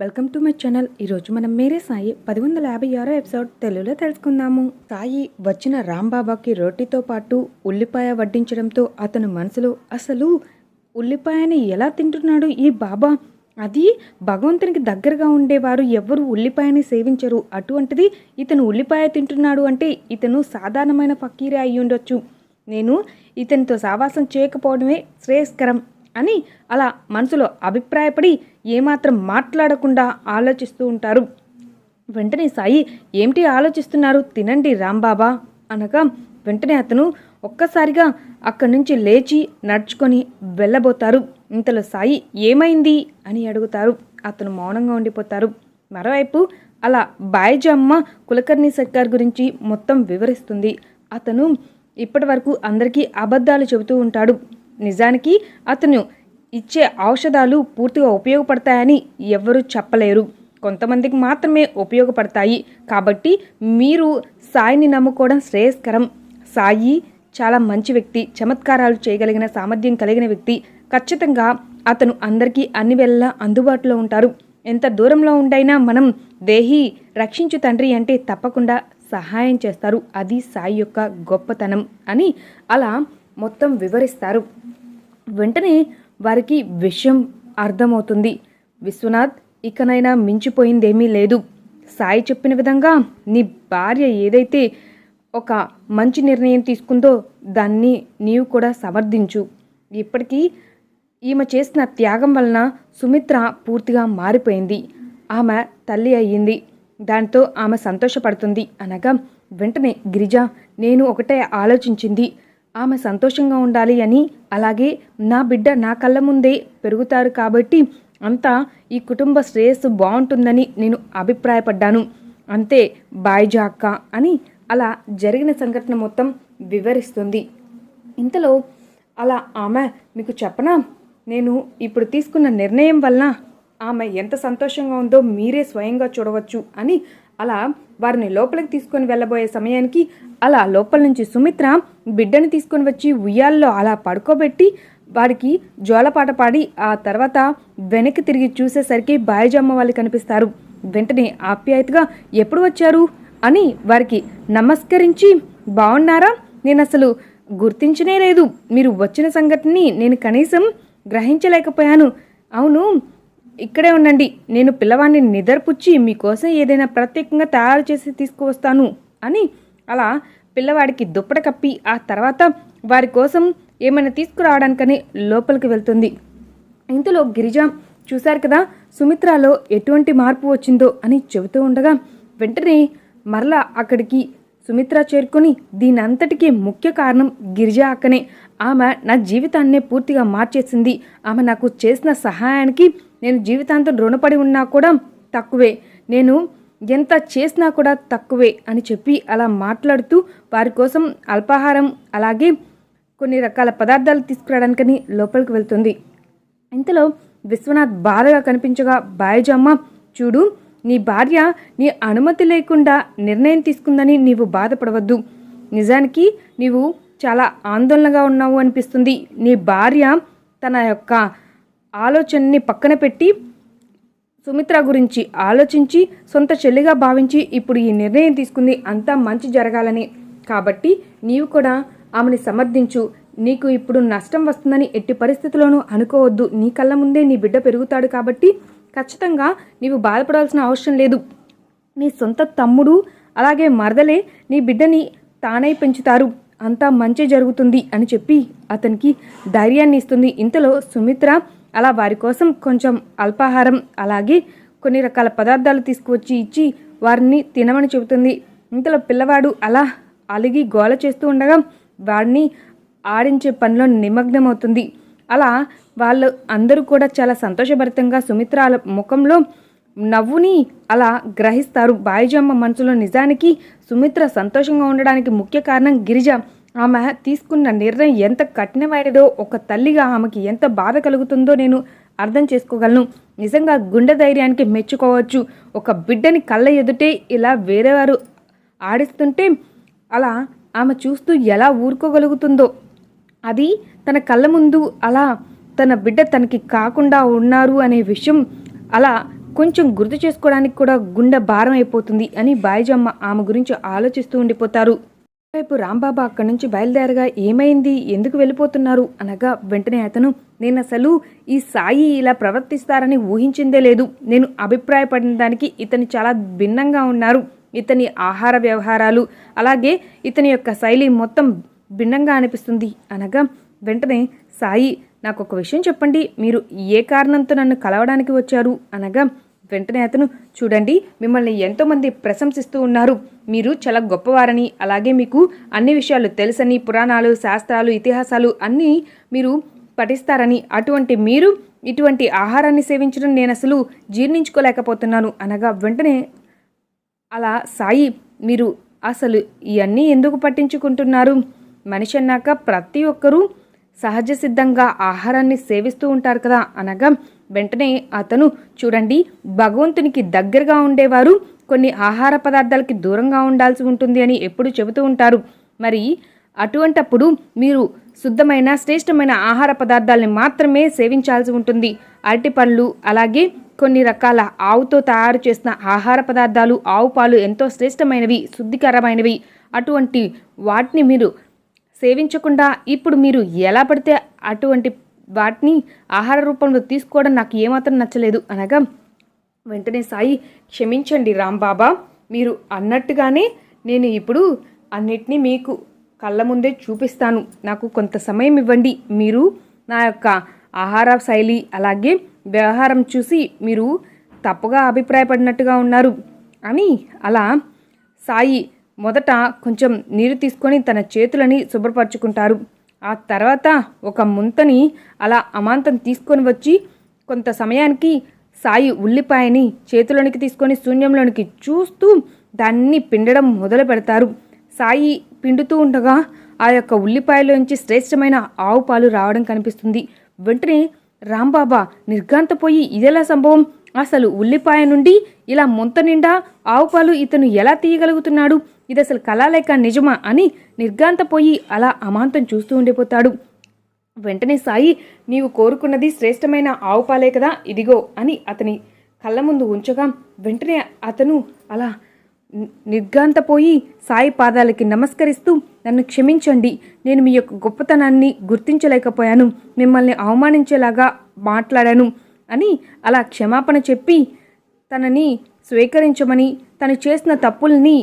Welcome to my channel. ఈరోజు మనం మేరే సాయి పది వందల యాభై ఆరో ఎపిసోడ్ తెలుగులో తెలుసుకుందాము. సాయి వచ్చిన రాంబాబాకి రోటీతో పాటు ఉల్లిపాయ వడ్డించడంతో అతను మనసులో అసలు ఉల్లిపాయని ఎలా తింటున్నాడు ఈ బాబా? అది భగవంతునికి దగ్గరగా ఉండేవారు ఎవరు ఉల్లిపాయని సేవించరు. అటువంటిది ఇతను ఉల్లిపాయ తింటున్నాడు అంటే ఇతను సాధారణమైన ఫకీరే అయి ఉండొచ్చు. నేను ఇతనితో సావాసం చేయకపోవడమే శ్రేయస్కరం అని అలా మనసులో అభిప్రాయపడి ఏమాత్రం మాట్లాడకుండా ఆలోచిస్తూ ఉంటారు. వెంటనే సాయి ఏమిటి ఆలోచిస్తున్నారు? తినండి రాంబాబా అనగా వెంటనే అతను ఒక్కసారిగా అక్కడి నుంచి లేచి నడుచుకొని వెళ్ళబోతారు. ఇంతలో సాయి ఏమైంది? అని అడుగుతారు. అతను మౌనంగా ఉండిపోతారు. మరోవైపు అలా బాయిజమ్మ కులకర్ణి సర్కార్ గురించి మొత్తం వివరిస్తుంది. అతను ఇప్పటి వరకు అందరికీ అబద్ధాలు చెబుతూ ఉంటాడు. నిజానికి అతను ఇచ్చే ఔషధాలు పూర్తిగా ఉపయోగపడతాయని ఎవ్వరూ చెప్పలేరు. కొంతమందికి మాత్రమే ఉపయోగపడతాయి. కాబట్టి మీరు సాయిని నమ్ముకోవడం శ్రేయస్కరం. సాయి చాలా మంచి వ్యక్తి చమత్కారాలు చేయగలిగిన సామర్థ్యం కలిగిన వ్యక్తి. ఖచ్చితంగా అతను అందరికీ అన్ని వేళలా అందుబాటులో ఉంటారు. ఎంత దూరంలో ఉండైనా మనం దేహి రక్షించు తండ్రి అంటే తప్పకుండా సహాయం చేస్తారు. అది సాయి యొక్క గొప్పతనం అని అలా మొత్తం వివరిస్తారు. వెంటనే వారికి విషయం అర్థమవుతుంది. విశ్వనాథ్ ఇకనైనా మించిపోయిందేమీ లేదు. సాయి చెప్పిన విధంగా నీ భార్య ఏదైతే ఒక మంచి నిర్ణయం తీసుకుందో దాన్ని నీవు కూడా సమర్థించు. ఇప్పటికీ ఈమె చేసిన త్యాగం వలన సుమిత్ర పూర్తిగా మారిపోయింది. ఆమె తల్లి అయ్యింది. దాంతో ఆమె సంతోషపడుతుంది అనగా వెంటనే గిరిజ నేను ఒకటే ఆలోచించింది. ఆమె సంతోషంగా ఉండాలి అని అలాగే నా బిడ్డ నా కళ్ళ ముందే పెరుగుతారు కాబట్టి అంతా ఈ కుటుంబ శ్రేయస్సు బాగుంటుందని నేను అభిప్రాయపడ్డాను. అంతే బాయ్జాక్క అని అలా జరిగిన సంఘటన మొత్తం వివరిస్తుంది. ఇంతలో అలా ఆమె మీకు చెప్పనా? నేను ఇప్పుడు తీసుకున్న నిర్ణయం వలన ఆమె ఎంత సంతోషంగా ఉందో మీరే స్వయంగా చూడవచ్చు అని అలా వారిని లోపలికి తీసుకొని వెళ్ళబోయే సమయానికి అలా లోపల నుంచి సుమిత్ర బిడ్డని తీసుకొని వచ్చి ఉయ్యాల్లో అలా పడుకోబెట్టి వారికి జోలపాట పాడి ఆ తర్వాత వెనక్కి తిరిగి చూసేసరికి బాయిజమ్మ వాళ్ళు కనిపిస్తారు. వెంటనే ఆప్యాయతగా ఎప్పుడు వచ్చారు? అని వారికి నమస్కరించి బాగున్నారా నేను అసలు గుర్తించనే లేదు. మీరు వచ్చిన సంఘటనని నేను కనీసం గ్రహించలేకపోయాను. అవును ఇక్కడే ఉండండి. నేను పిల్లవాడిని నిద్రపుచ్చి మీకోసం ఏదైనా ప్రత్యేకంగా తయారు చేసి తీసుకువస్తాను అని అలా పిల్లవాడికి దుప్పట కప్పి ఆ తర్వాత వారి కోసం ఏమైనా తీసుకురావడానికని లోపలికి వెళ్తుంది. ఇంతలో గిరిజ చూశారు కదా సుమిత్రలో ఎటువంటి మార్పు వచ్చిందో అని చెబుతూ ఉండగా వెంటనే మరలా అక్కడికి సుమిత్ర చేరుకొని దీనంతటికీ ముఖ్య కారణం గిరిజ అక్కనే. ఆమె నా జీవితాన్నే పూర్తిగా మార్చేసింది. ఆమె నాకు చేసిన సహాయానికి నేను జీవితాంతం రుణపడి ఉన్నా కూడా తక్కువే. నేను ఎంత చేసినా కూడా తక్కువే అని చెప్పి అలా మాట్లాడుతూ వారి కోసం అల్పాహారం అలాగే కొన్ని రకాల పదార్థాలు తీసుకురావడానికని లోపలికి వెళ్తుంది. ఇంతలో విశ్వనాథ్ బాధగా కనిపించగా బాయజమ్మ చూడు నీ భార్య నీ అనుమతి లేకుండా నిర్ణయం తీసుకుందని నీవు బాధపడవద్దు. నిజానికి నీవు చాలా ఆందోళనగా ఉన్నావు అనిపిస్తుంది. నీ భార్య తన యొక్క ఆలోచనని పక్కన పెట్టి సుమిత్ర గురించి ఆలోచించి సొంత చెల్లిగా భావించి ఇప్పుడు ఈ నిర్ణయం తీసుకుంది. అంతా మంచి జరగాలని. కాబట్టి నీవు కూడా ఆమెని సమర్థించు. నీకు ఇప్పుడు నష్టం వస్తుందని ఎట్టి పరిస్థితుల్లోనూ అనుకోవద్దు. నీ కళ్ళ ముందే నీ బిడ్డ పెరుగుతాడు కాబట్టి ఖచ్చితంగా నీవు బాధపడాల్సిన అవసరం లేదు. నీ సొంత తమ్ముడు అలాగే మరదలే నీ బిడ్డని తానై పెంచుతారు. అంతా మంచి జరుగుతుంది అని చెప్పి అతనికి ధైర్యాన్ని ఇస్తుంది. ఇంతలో సుమిత్ర అలా వారి కోసం కొంచెం అల్పాహారం అలాగే కొన్ని రకాల పదార్థాలు తీసుకువచ్చి ఇచ్చి వారిని తినమని చెబుతుంది. ఇంతలో పిల్లవాడు అలా అలిగి గోల చేస్తూ ఉండగా వాడిని ఆడించే పనిలో నిమగ్నమవుతుంది. అలా వాళ్ళు అందరూ కూడా చాలా సంతోషభరితంగా సుమిత్రాల ముఖంలో నవ్వుని అలా గ్రహిస్తారు. బాయిజమ్మ మనసులో నిజానికి సుమిత్ర సంతోషంగా ఉండడానికి ముఖ్య కారణం గిరిజ. ఆమె తీసుకున్న నిర్ణయం ఎంత కఠినమైనదో ఒక తల్లిగా ఆమెకి ఎంత బాధ కలుగుతుందో నేను అర్థం చేసుకోగలను. నిజంగా గుండె ధైర్యానికి మెచ్చుకోవచ్చు. ఒక బిడ్డని కళ్ళ ఎదుటే ఇలా వేరేవారు ఆడిస్తుంటే అలా ఆమె చూస్తూ ఎలా ఊరుకోగలుగుతుందో. అది తన కళ్ళ ముందు అలా తన బిడ్డ తనకి కాకుండా ఉన్నారు అనే విషయం అలా కొంచెం గుర్తు చేసుకోవడానికి కూడా గుండె భారం అయిపోతుంది అని బాయిజమ్మ ఆమె గురించి ఆలోచిస్తూ ఉండిపోతారు. వైపు రాంబాబా అక్కడి నుంచి బయలుదేరగా ఏమైంది? ఎందుకు వెళ్ళిపోతున్నారు? అనగా వెంటనే అతను నేను అసలు ఈ సాయి ఇలా ప్రవర్తిస్తారని ఊహించిందే లేదు. నేను అభిప్రాయపడిన దానికి ఇతను చాలా భిన్నంగా ఉన్నారు. ఇతని ఆహార వ్యవహారాలు అలాగే ఇతని యొక్క శైలి మొత్తం భిన్నంగా అనిపిస్తుంది. అనగా వెంటనే సాయి నాకు ఒక విషయం చెప్పండి. మీరు ఏ కారణంతో నన్ను కలవడానికి వచ్చారు? అనగా వెంటనే అతను చూడండి మిమ్మల్ని ఎంతోమంది ప్రశంసిస్తూ ఉన్నారు. మీరు చాలా గొప్పవారని అలాగే మీకు అన్ని విషయాలు తెలుసని పురాణాలు శాస్త్రాలు ఇతిహాసాలు అన్నీ మీరు పఠిస్తారని అటువంటి మీరు ఇటువంటి ఆహారాన్ని సేవించడం నేను అసలు జీర్ణించుకోలేకపోతున్నాను. అనగా వెంటనే అలా సాయి మీరు అసలు ఇవన్నీ ఎందుకు పట్టించుకుంటున్నారు? మనిషి అన్నాక ప్రతి ఒక్కరూ సహజ సిద్ధంగా ఆహారాన్ని సేవిస్తూ ఉంటారు కదా. అనగా వెంటనే అతను చూడండి భగవంతునికి దగ్గరగా ఉండేవారు. కొన్ని ఆహార పదార్థాలకి దూరంగా ఉండాల్సి ఉంటుంది అని ఎప్పుడు చెబుతూ ఉంటారు. మరి అటువంటప్పుడు మీరు శుద్ధమైన శ్రేష్టమైన ఆహార పదార్థాలని మాత్రమే సేవించాల్సి ఉంటుంది. అరటి పళ్ళు అలాగే కొన్ని రకాల ఆవుతో తయారు చేసిన ఆహార పదార్థాలు ఆవు పాలు ఎంతో శ్రేష్టమైనవి శుద్ధికరమైనవి. అటువంటి వాటిని మీరు సేవించకుండా ఇప్పుడు మీరు ఎలా పడితే అటువంటి వాటిని ఆహార రూపంలో తీసుకోవడం నాకు ఏమాత్రం నచ్చలేదు. అనగా వెంటనే సాయి క్షమించండి రాంబాబా మీరు అన్నట్టుగానే నేను ఇప్పుడు అన్నిటినీ మీకు కళ్ళ ముందే చూపిస్తాను. నాకు కొంత సమయం ఇవ్వండి. మీరు నా యొక్క ఆహార శైలి అలాగే వ్యవహారం చూసి మీరు తప్పుగా అభిప్రాయపడినట్టుగా ఉన్నారు అని అలా సాయి మొదట కొంచెం నీరు తీసుకొని తన చేతులని శుభ్రపరచుకుంటారు. ఆ తర్వాత ఒక ముంతని అలా అమాంతం తీసుకొని వచ్చి కొంత సమయానికి సాయి ఉల్లిపాయని చేతిలోనికి తీసుకొని శూన్యంలోనికి చూస్తూ దాన్ని పిండడం మొదలు పెడతారు. సాయి పిండుతూ ఉండగా ఆ యొక్క ఉల్లిపాయలోంచి శ్రేష్టమైన ఆవు పాలు రావడం కనిపిస్తుంది. వెంటనే రాంబాబా నిర్గాంతపోయి ఇదెలా సంభవం? అసలు ఉల్లిపాయ నుండి ఇలా ముంత నిండా ఆవు పాలు ఇతను ఎలా తీయగలుగుతున్నాడు? ఇది అసలు కళాలేక నిజమా అని నిర్గాంతపోయి అలా అమాంతం చూస్తూ ఉండిపోతాడు. వెంటనే సాయి నీవు కోరుకున్నది శ్రేష్టమైన ఆవు పాలే కదా ఇదిగో అని అతని కళ్ళ ముందు ఉంచగా వెంటనే అతను అలా నిర్గాంతపోయి సాయి పాదాలకి నమస్కరిస్తూ నన్ను క్షమించండి నేను మీ యొక్క గొప్పతనాన్ని గుర్తించలేకపోయాను మిమ్మల్ని అవమానించేలాగా మాట్లాడాను అని అలా క్షమాపణ చెప్పి తనని స్వీకరించమని తను చేసిన తప్పుల్ని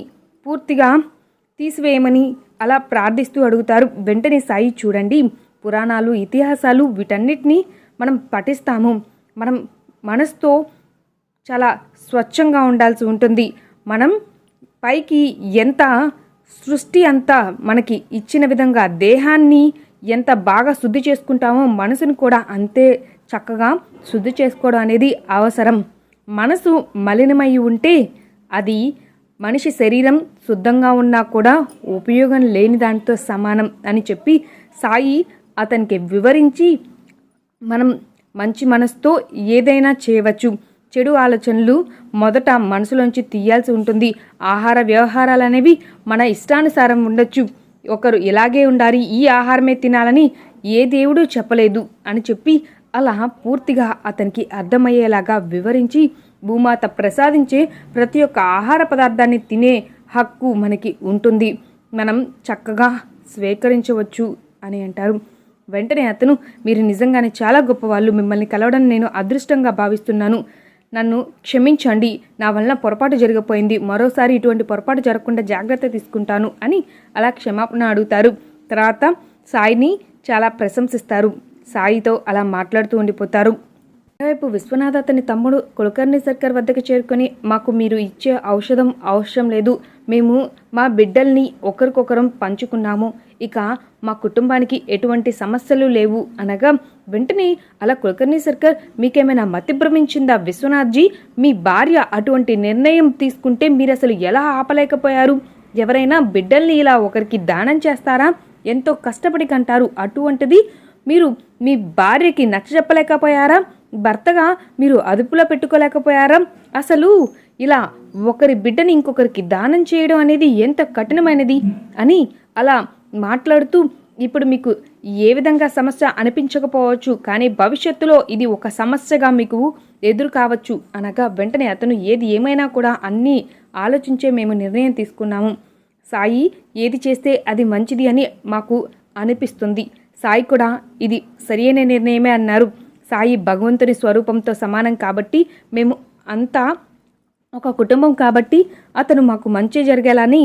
పూర్తిగా తీసివేయమని అలా ప్రార్థిస్తూ అడుగుతారు. వెంటనే సాయి చూడండి పురాణాలు ఇతిహాసాలు వీటన్నిటినీ మనం పఠిస్తాము. మనం మనసుతో చాలా స్వచ్ఛంగా ఉండాల్సి ఉంటుంది. మనం పైకి ఎంత సృష్టి అంతా మనకి ఇచ్చిన విధంగా దేహాన్ని ఎంత బాగా శుద్ధి చేసుకుంటామో మనసును కూడా అంతే చక్కగా శుద్ధి చేసుకోవడం అనేది అవసరం. మనసు మలినమై ఉంటే అది మనిషి శరీరం శుద్ధంగా ఉన్నా కూడా ఉపయోగం లేని దానితో సమానం అని చెప్పి సాయి అతనికి వివరించి మనం మంచి మనసుతో ఏదైనా చేయవచ్చు. చెడు ఆలోచనలు మొదట మనసులోంచి తీయాల్సి ఉంటుంది. ఆహార వ్యవహారాలు అనేవి మన ఇష్టానుసారం ఉండొచ్చు. ఒకరు ఇలాగే ఉండాలి ఈ ఆహారమే తినాలని ఏ దేవుడు చెప్పలేదు అని చెప్పి అలా పూర్తిగా అతనికి అర్థమయ్యేలాగా వివరించి భూమాత ప్రసాదించే ప్రతి ఒక్క ఆహార పదార్థాన్ని తినే హక్కు మనకి ఉంటుంది. మనం చక్కగా స్వీకరించవచ్చు అని అంటారు. వెంటనే అతను మీరు నిజంగానే చాలా గొప్పవాళ్ళు. మిమ్మల్ని కలవడం నేను అదృష్టంగా భావిస్తున్నాను. నన్ను క్షమించండి. నా వలన పొరపాటు జరిగిపోయింది. మరోసారి ఇటువంటి పొరపాటు జరగకుండా జాగ్రత్త తీసుకుంటాను అని అలా క్షమాపణ అడుగుతారు. తర్వాత సాయిని చాలా ప్రశంసిస్తారు. సాయితో అలా మాట్లాడుతూ ఉండిపోతారు. వైపు విశ్వనాథ్ అతని తమ్ముడు కులకర్ణి సర్కార్ వద్దకు చేరుకొని మాకు మీరు ఇచ్చే ఔషధం అవసరం లేదు. మేము మా బిడ్డల్ని ఒకరికొకరం పంచుకున్నాము. ఇక మా కుటుంబానికి ఎటువంటి సమస్యలు లేవు. అనగా వెంటనే అలా కులకర్ణి సర్కార్ మీకేమైనా మతి భ్రమించిందా విశ్వనాథ్జీ? మీ భార్య అటువంటి నిర్ణయం తీసుకుంటే మీరు అసలు ఎలా ఆపలేకపోయారు? ఎవరైనా బిడ్డల్ని ఇలా ఒకరికి దానం చేస్తారా? ఎంతో కష్టపడి కంటారు. అటువంటిది మీరు మీ భార్యకి నచ్చ చెప్పలేకపోయారా భర్తగా మీరు అదుపులో పెట్టుకోలేకపోయారా? అసలు ఇలా ఒకరి బిడ్డని ఇంకొకరికి దానం చేయడం అనేది ఎంత కఠినమైనది అని అలా మాట్లాడుతూ ఇప్పుడు మీకు ఏ విధంగా సమస్య అనిపించకపోవచ్చు కానీ భవిష్యత్తులో ఇది ఒక సమస్యగా మీకు ఎదురు కావచ్చు అనగా వెంటనే అతను ఏది ఏమైనా కూడా అన్నీ ఆలోచించే మేము నిర్ణయం తీసుకున్నాము. సాయి ఏది చేస్తే అది మంచిది అని మాకు అనిపిస్తుంది. సాయి కూడా ఇది సరియైన నిర్ణయమే అన్నారు. సాయి భగవంతుని స్వరూపంతో సమానం కాబట్టి మేము అంతా ఒక కుటుంబం కాబట్టి అతను మాకు మంచి జరిగేలాని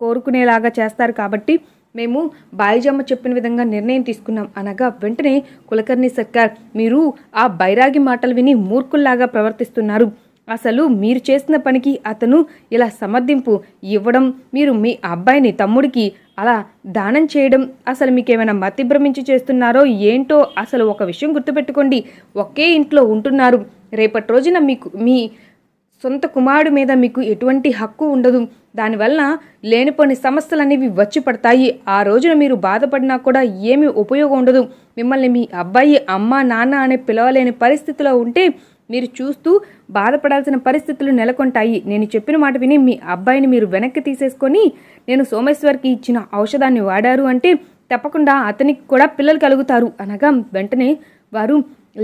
కోరుకునేలాగా చేస్తారు కాబట్టి మేము బాయిజమ్మ చెప్పిన విధంగా నిర్ణయం తీసుకున్నాం. అనగా వెంటనే కులకర్ణి సర్కార్ మీరు ఆ బైరాగి మాటలు విని మూర్ఖుల్లాగా ప్రవర్తిస్తున్నారు. అసలు మీరు చేసిన పనికి అతను ఇలా సమర్థింపు ఇవ్వడం మీరు మీ అబ్బాయిని తమ్ముడికి అలా దానం చేయడం అసలు మీకేమైనా మతి భ్రమించి చేస్తున్నారో ఏంటో అసలు ఒక విషయం గుర్తుపెట్టుకోండి. ఒకే ఇంట్లో ఉంటున్నారు. రేపటి రోజున మీకు మీ సొంత కుమారుడు మీద మీకు ఎటువంటి హక్కు ఉండదు. దానివల్ల లేనిపోని సమస్యలు అనేవి వచ్చి పడతాయి. ఆ రోజున మీరు బాధపడినా కూడా ఏమీ ఉపయోగం ఉండదు. మిమ్మల్ని మీ అబ్బాయి అమ్మ నాన్న అనే పిలవలేని పరిస్థితిలో ఉంటే మీరు చూస్తూ బాధపడాల్సిన పరిస్థితులు నెలకొంటాయి. నేను చెప్పిన మాట విని మీ అబ్బాయిని మీరు వెనక్కి తీసేసుకొని నేను సోమేశ్వర్కి ఇచ్చిన ఔషధాన్ని వాడారు అంటే తప్పకుండా అతనికి కూడా పిల్లలు కలుగుతారు. అనగా వెంటనే వారు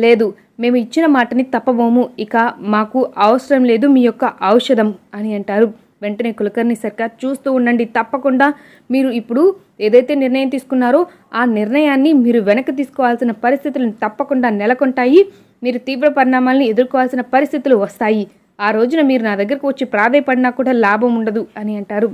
లేదు మేము ఇచ్చిన మాటని తప్పబోము. ఇక మాకు అవసరం లేదు మీ యొక్క ఔషధం అని అంటారు. వెంటనే కులకర్ణి సర్కార్ చూస్తూ ఉండండి. తప్పకుండా మీరు ఇప్పుడు ఏదైతే నిర్ణయం తీసుకున్నారో ఆ నిర్ణయాన్ని మీరు వెనక్కి తీసుకోవాల్సిన పరిస్థితులను తప్పకుండా నెలకొంటాయి. మీరు తీవ్ర పరిణామాలను ఎదుర్కోవాల్సిన పరిస్థితులు వస్తాయి. ఆ రోజున మీరు నా దగ్గరకు వచ్చి ప్రాధాయపడినా కూడా లాభం ఉండదు అని అంటారు.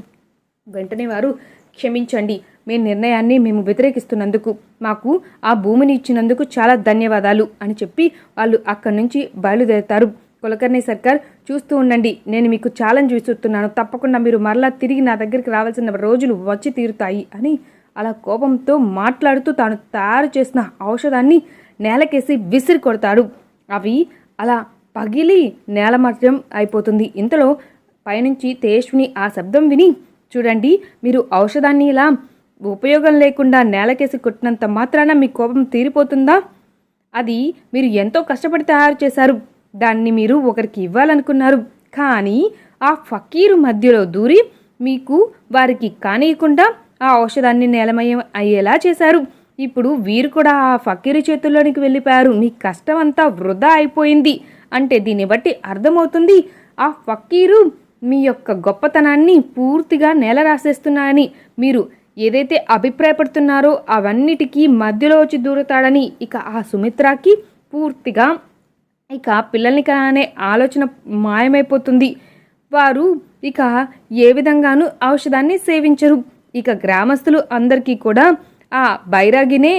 వెంటనే వారు క్షమించండి మీ నిర్ణయాన్ని మేము వ్యతిరేకిస్తున్నందుకు మాకు ఆ భూమిని ఇచ్చినందుకు చాలా ధన్యవాదాలు అని చెప్పి వాళ్ళు అక్కడి నుంచి బయలుదేరుతారు. కులకర్ణి సర్కార్ చూస్తూ ఉండండి నేను మీకు ఛాలెంజ్ విసురుతున్నాను. తప్పకుండా మీరు మరలా తిరిగి నా దగ్గరికి రావాల్సిన రోజులు వచ్చి తీరుతాయి అని అలా కోపంతో మాట్లాడుతూ తాను తయారు చేసిన ఔషధాన్ని నేలకేసి విసిరి కొడతాడు. అవి అలా పగిలి నేలమట్టం అయిపోతుంది. ఇంతలో పైనుంచి తేజస్విని ఆ శబ్దం విని చూడండి మీరు ఔషధాన్ని ఇలా ఉపయోగం లేకుండా నేలకేసి కొట్టినంత మాత్రాన మీ కోపం తీరిపోతుందా? అది మీరు ఎంతో కష్టపడి తయారు చేశారు. దాన్ని మీరు ఒకరికి ఇవ్వాలనుకున్నారు. కానీ ఆ ఫకీరు మధ్యలో దూరి మీకు వారికి కానియకుండా ఆ ఔషధాన్ని నేలమయం అయ్యేలా చేశారు. ఇప్పుడు వీరు కూడా ఆ ఫకీరు చేతుల్లోనికి వెళ్ళిపోయారు. మీ కష్టం అంతా వృధా అయిపోయింది అంటే దీన్ని బట్టి అర్థమవుతుంది ఆ ఫకీరు మీ యొక్క గొప్పతనాన్ని పూర్తిగా నేల రాసేస్తున్నాయని మీరు ఏదైతే అభిప్రాయపడుతున్నారో అవన్నిటికీ మధ్యలో వచ్చి దూరుతాడని ఇక ఆ సుమిత్రకి పూర్తిగా ఇక పిల్లల్ని కానే ఆలోచన మాయమైపోతుంది. వారు ఇక ఏ విధంగానూ ఔషధాన్ని సేవించరు. ఇక గ్రామస్తులు అందరికీ కూడా ఆ బైరాగినే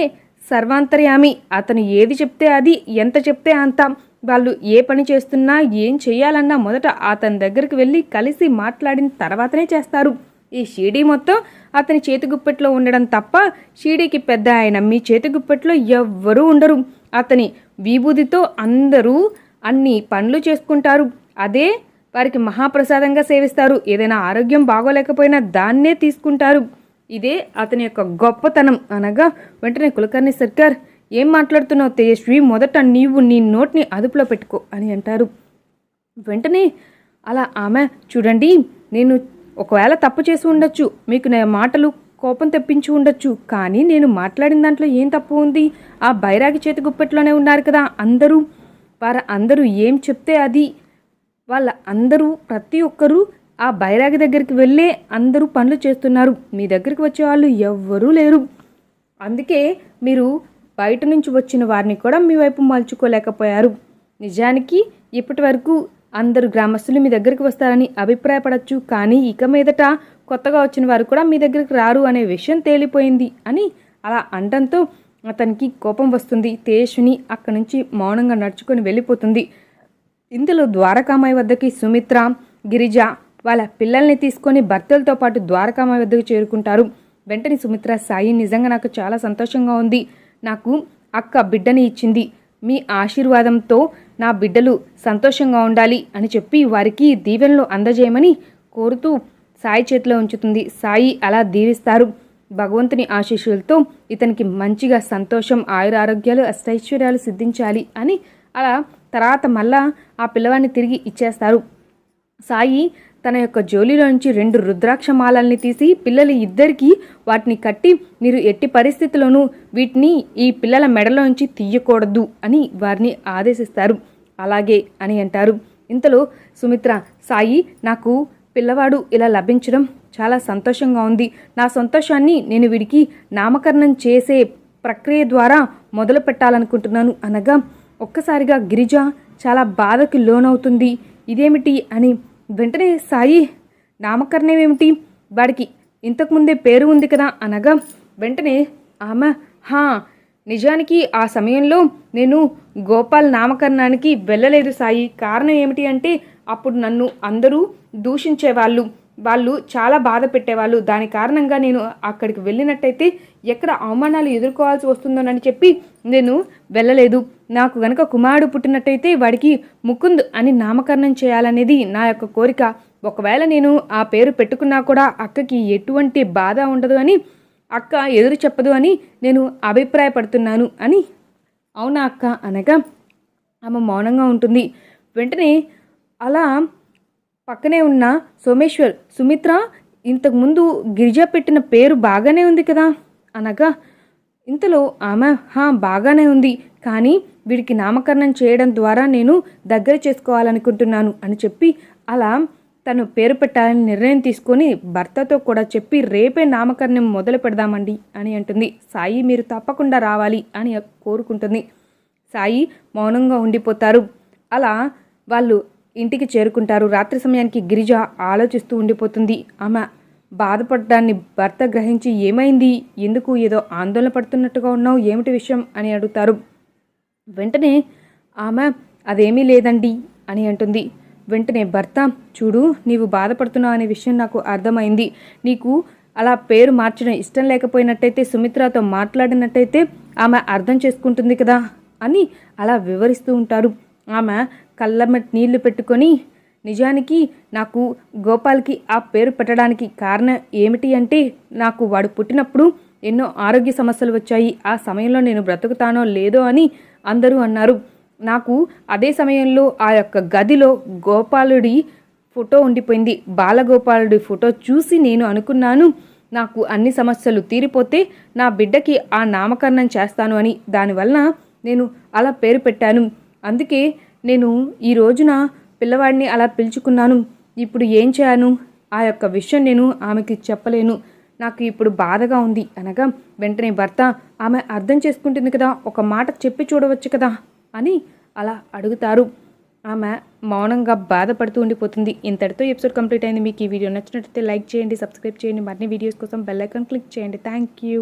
సర్వాంతర్యామి. అతను ఏది చెప్తే అది ఎంత చెప్తే అంత. వాళ్ళు ఏ పని చేస్తున్నా ఏం చేయాలన్నా మొదట అతని దగ్గరికి వెళ్ళి కలిసి మాట్లాడిన తర్వాతనే చేస్తారు. ఈ షీడీ మొత్తం అతని చేతిగుప్పెట్లో ఉండడం తప్ప షీడీకి పెద్ద ఆయన మీ చేతిగుప్పెట్లో ఎవ్వరూ ఉండరు. అతని విభూదితో అందరూ అన్ని పనులు చేసుకుంటారు. అదే వారికి మహాప్రసాదంగా సేవిస్తారు. ఏదైనా ఆరోగ్యం బాగోలేకపోయినా దాన్నే తీసుకుంటారు. ఇదే అతని యొక్క గొప్పతనం. అనగా వెంటనే కులకర్ణి సర్కార్ ఏం మాట్లాడుతున్నావు తేజస్వి? మొదట నీవు నీ నోట్ని అదుపులో పెట్టుకో అని అంటారు. వెంటనే అలా ఆమె చూడండి నేను ఒకవేళ తప్పు చేసి ఉండొచ్చు మీకు నా మాటలు కోపం తెప్పించి ఉండొచ్చు కానీ నేను మాట్లాడిన దాంట్లో ఏం తప్పు ఉంది? ఆ బైరాగి చేతి గుప్పెట్లోనే ఉన్నారు కదా అందరూ. వారు అందరూ ఏం చెప్తే అది. వాళ్ళ అందరూ ప్రతి ఒక్కరూ ఆ బైరాగి దగ్గరికి వెళ్ళే అందరూ పనులు చేస్తున్నారు. మీ దగ్గరికి వచ్చే వాళ్ళు ఎవ్వరూ లేరు. అందుకే మీరు బయట నుంచి వచ్చిన వారిని కూడా మీ వైపు మలుచుకోలేకపోయారు. నిజానికి ఇప్పటి వరకు అందరు గ్రామస్తులు మీ దగ్గరికి వస్తారని అభిప్రాయపడచ్చు. కానీ ఇక మీదట కొత్తగా వచ్చిన వారు కూడా మీ దగ్గరికి రారు అనే విషయం తేలిపోయింది అని అలా అనడంతో అతనికి కోపం వస్తుంది. తేజుని అక్కడి నుంచి మౌనంగా నడుచుకొని వెళ్ళిపోతుంది. ఇందులో ద్వారకామాయి వద్దకి సుమిత్ర గిరిజ వాళ్ళ పిల్లల్ని తీసుకొని భర్తలతో పాటు ద్వారకామ వద్దకు చేరుకుంటారు. వెంటనే సుమిత్ర సాయి నిజంగా నాకు చాలా సంతోషంగా ఉంది. నాకు అక్క బిడ్డని ఇచ్చింది. మీ ఆశీర్వాదంతో నా బిడ్డలు సంతోషంగా ఉండాలి అని చెప్పి వారికి దీవెనలు అందజేయమని కోరుతూ సాయి చేతిలో ఉంచుతుంది. సాయి అలా దీవిస్తారు. భగవంతుని ఆశీస్సులతో ఇతనికి మంచిగా సంతోషం ఆయురారోగ్యాలు అష్టైశ్వర్యాలు సిద్ధించాలి అని అలా తర్వాత మళ్ళా ఆ పిల్లవాడిని తిరిగి ఇచ్చేస్తారు. సాయి తన యొక్క జోలిలోంచి రెండు రుద్రాక్ష మాలల్ని తీసి పిల్లలు ఇద్దరికీ వాటిని కట్టి మీరు ఎట్టి పరిస్థితుల్లోనూ వీటిని ఈ పిల్లల మెడలోంచి తీయకూడదు అని వారిని ఆదేశిస్తారు. అలాగే అని అంటారు. ఇంతలో సుమిత్ర సాయి నాకు పిల్లవాడు ఇలా లభించడం చాలా సంతోషంగా ఉంది. నా సంతోషాన్ని నేను వీడికి నామకరణం చేసే ప్రక్రియ ద్వారా మొదలు పెట్టాలనుకుంటున్నాను అనగా ఒక్కసారిగా గిరిజ చాలా బాధకు లోనవుతుంది. ఇదేమిటి? అని వెంటనే సాయి నామకరణం ఏమిటి వాడికి ఇంతకుముందే పేరు ఉంది కదా అనగా వెంటనే ఆమె హా నిజానికి ఆ సమయంలో నేను గోపాల్ నామకరణానికి వెళ్ళలేదు సాయి. కారణం ఏమిటి అంటే అప్పుడు నన్ను అందరూ దూషించేవాళ్ళు. వాళ్ళు చాలా బాధ పెట్టేవాళ్ళు. దాని కారణంగా నేను అక్కడికి వెళ్ళినట్టయితే ఎక్కడ అవమానాలు ఎదుర్కోవాల్సి వస్తుందోనని చెప్పి నేను వెళ్ళలేదు. నాకు గనక కుమారుడు పుట్టినట్టయితే వాడికి ముకుంద్ అని నామకరణం చేయాలనేది నా యొక్క కోరిక. ఒకవేళ నేను ఆ పేరు పెట్టుకున్నా కూడా అక్కకి ఎటువంటి బాధ ఉండదు అని అక్క ఎదురు చెప్పదు అని నేను అభిప్రాయపడుతున్నాను అని. అవునా అక్క? అనగా ఆమె మౌనంగా ఉంటుంది. వెంటనే అలా పక్కనే ఉన్న సోమేశ్వర్ సుమిత్ర ఇంతకుముందు గిరిజ పెట్టిన పేరు బాగానే ఉంది కదా? అనగా ఇంతలో ఆమె హా బాగానే ఉంది. కానీ వీడికి నామకరణం చేయడం ద్వారా నేను దగ్గర చేసుకోవాలనుకుంటున్నాను అని చెప్పి అలా తను పేరు పెట్టాలని నిర్ణయం తీసుకొని భర్తతో కూడా చెప్పి రేపే నామకరణం మొదలు పెడదామండి అని అంటుంది. సాయి మీరు తప్పకుండా రావాలి అని కోరుకుంటుంది. సాయి మౌనంగా ఉండిపోతారు. అలా వాళ్ళు ఇంటికి చేరుకుంటారు. రాత్రి సమయానికి గిరిజ ఆలోచిస్తూ ఉండిపోతుంది. ఆమె బాధపడ్డాన్ని భర్త గ్రహించి ఏమైంది? ఎందుకు ఏదో ఆందోళన పడుతున్నట్టుగా ఉన్నావు? ఏమిటి విషయం? అని అడుగుతారు. వెంటనే ఆమె అదేమీ లేదండి అని అంటుంది. వెంటనే భర్త చూడు నీవు బాధపడుతున్నావు అనే విషయం నాకు అర్థమైంది. నీకు అలా పేరు మార్చడం ఇష్టం లేకపోయినట్టయితే సుమిత్రతో మాట్లాడినట్టయితే ఆమె అర్థం చేసుకుంటుంది కదా అని అలా వివరిస్తూ ఉంటారు. ఆమె కళ్ళ నీళ్ళు పెట్టుకొని నిజానికి నాకు గోపాల్కి ఆ పేరు పెట్టడానికి కారణం ఏమిటి అంటే నాకు వాడు పుట్టినప్పుడు ఎన్నో ఆరోగ్య సమస్యలు వచ్చాయి. ఆ సమయంలో నేను బ్రతుకుతానో లేదో అని అందరూ అన్నారు. నాకు అదే సమయంలో ఆ యొక్క గదిలో గోపాలుడి ఫోటో ఉండిపోయింది. బాలగోపాలుడి ఫోటో చూసి నేను అనుకున్నాను నాకు అన్ని సమస్యలు తీరిపోతే నా బిడ్డకి ఆ నామకరణం చేస్తాను అని. దానివల్ల నేను అలా పేరు పెట్టాను. అందుకే నేను ఈ రోజున పిల్లవాడిని అలా పిలుచుకున్నాను. ఇప్పుడు ఏం చేయను? ఆ యొక్క విషయం నేను ఆమెకి చెప్పలేను. నాకు ఇప్పుడు బాధగా ఉంది. అనగా వెంటనే భర్త ఆమె అర్థం చేసుకుంటుంది కదా ఒక మాట చెప్పి చూడవచ్చు కదా అని అలా అడుగుతారు. ఆమె మౌనంగా బాధపడుతూ ఉండిపోతుంది. ఇంతటితో ఎపిసోడ్ కంప్లీట్ అయింది. మీకు ఈ వీడియో నచ్చినట్లయితే లైక్ చేయండి సబ్స్క్రైబ్ చేయండి. మరిన్ని వీడియోస్ కోసం బెల్ ఐకాన్ క్లిక్ చేయండి. Thank you